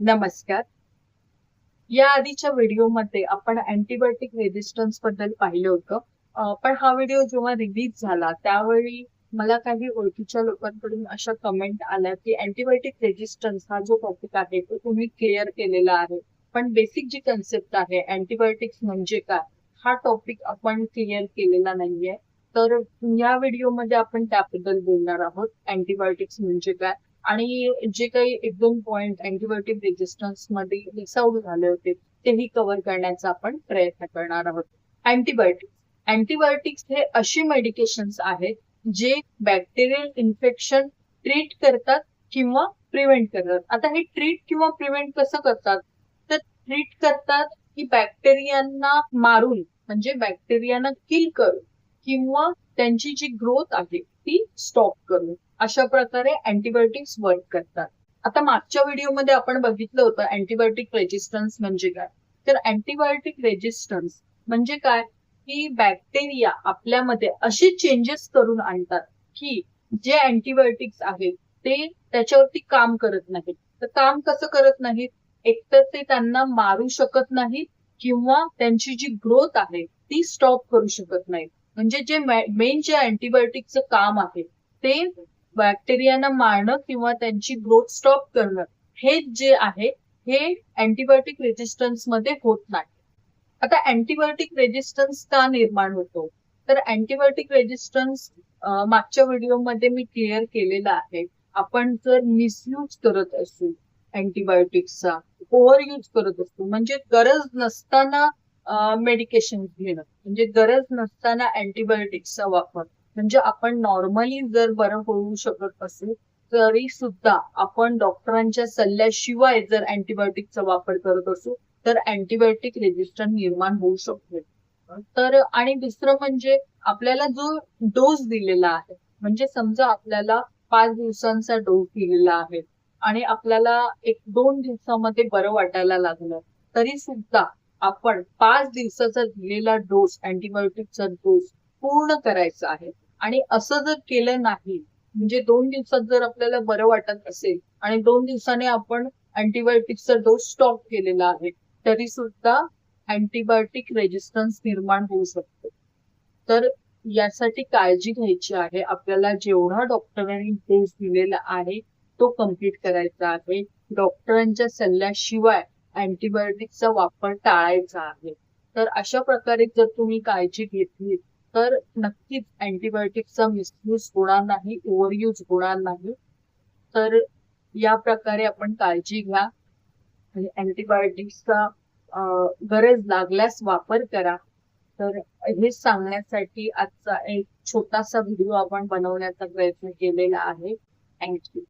नमस्कार. या आधीच्या व्हिडिओमध्ये आपण अँटीबायोटिक रेजिस्टन्सबद्दल पाहिलं होतं. पण हा व्हिडिओ जेव्हा रिलीज झाला त्यावेळी मला काही ओळखीच्या लोकांकडून अशा कमेंट आल्या की अँटीबायोटिक रेजिस्टन्स हा जो टॉपिक आहे तो तुम्ही क्लिअर केलेला आहे. पण बेसिक जी कन्सेप्ट आहे अँटीबायोटिक्स म्हणजे काय हा टॉपिक आपण क्लिअर केलेला नाहीये. तर या व्हिडिओमध्ये आपण त्याबद्दल बोलणार आहोत अँटीबायोटिक्स म्हणजे काय. आणि जे काही एक दोन पॉइंट अँटीबायोटिक रेजिस्टन्समध्ये मिस झाले होते तेही कव्हर करण्याचा आपण प्रयत्न करणार आहोत. अँटीबायोटिक्स अँटीबायोटिक्स हे अशी मेडिकेशन्स आहेत जे बॅक्टेरियल इन्फेक्शन ट्रीट करतात किंवा प्रिव्हेंट करतात. आता हे ट्रीट किंवा प्रिव्हेंट कसं करतात? तर ट्रीट करतात की बॅक्टेरियांना मारून म्हणजे बॅक्टेरियांना किल करून किंवा त्यांची जी ग्रोथ आहे ती स्टॉप करून अशा प्रकारे अँटीबायोटिक्स वर्क करतात. आता मागच्या व्हिडिओमध्ये आपण बघितलं होतं अँटीबायोटिक रेजिस्टन्स म्हणजे काय? तर अँटीबायोटिक रेजिस्टन्स म्हणजे काय? की बॅक्टेरिया आपल्यामध्ये असे चेंजेस करून आणतात की जे अँटीबायोटिक्स आहेत ते त्याच्यावरती काम करत नाहीत. तर काम कसं करत नाहीत? एकतर ते त्यांना मारू शकत नाहीत किंवा त्यांची जी ग्रोथ आहे ती स्टॉप करू शकत नाहीत. म्हणजे जे मेन जे अँटीबायोटिकचं काम आहे ते बॅक्टेरियाना मारणं किंवा त्यांची ग्रोथ स्टॉप करणं हे जे आहे हे अँटीबायोटिक रेजिस्टन्समध्ये होत नाही. आता अँटीबायोटिक रेजिस्टन्स का निर्माण होतो? तर अँटीबायोटिक रेजिस्टन्स मागच्या व्हिडिओमध्ये मी क्लिअर केलेला आहे. आपण जर मिसयूज करत असू अँटीबायोटिक्सचा ओव्हर यूज करत असतो म्हणजे गरज नसताना मेडिकेशन घेणं. म्हणजे गरज नसताना अँटीबायोटिक्सचा वापर. म्हणजे आपण नॉर्मली जर बरं होऊ शकत असेल तरी सुद्धा आपण डॉक्टरांच्या सल्ल्याशिवाय जर अँटीबायोटिकचा वापर करत असू तर अँटीबायोटिक रेजिस्टन्स निर्माण होऊ शकतो. तर आणि दुसरं म्हणजे आपल्याला जो डोस दिलेला आहे म्हणजे समजा आपल्याला पाच दिवसांचा डोस दिलेला आहे आणि आपल्याला एक दोन दिवसामध्ये बरं वाटायला लागलं तरी सुद्धा आपण पाच दिवसाचा दिलेला डोस अँटीबायोटिकचा डोस पूर्ण करायचा आहे. आणि असं जर केलं नाही म्हणजे दोन दिवसात जर आपल्याला बरं वाटत असेल आणि दोन दिवसाने आपण अँटीबायोटिकचा डोस स्टॉप केलेला आहे तरी सुद्धा अँटीबायोटिक रेजिस्टन्स निर्माण होऊ शकतो. तर यासाठी काळजी घ्यायची आहे. आपल्याला जेवढा डॉक्टरांनी डोस दिलेला आहे तो कंप्लीट करायचा आहे. डॉक्टरांच्या सल्ल्याशिवाय अँटीबायोटिकचा वापर टाळायचा आहे. तर अशा प्रकारे जर तुम्ही काळजी घेतली तर नक्कीच अँटीबायोटिकचा मिसयूज होणार नाही ओव्हरयूज होणार नाही. तर या प्रकारे आपण काळजी घ्या. आणि अँटीबायोटिक्सचा गरज लागल्यास वापर करा. तर हे सांगण्यासाठी आजचा एक छोटासा व्हिडिओ आपण बनवण्याचा प्रयत्न केलेला आहे. थँक्यू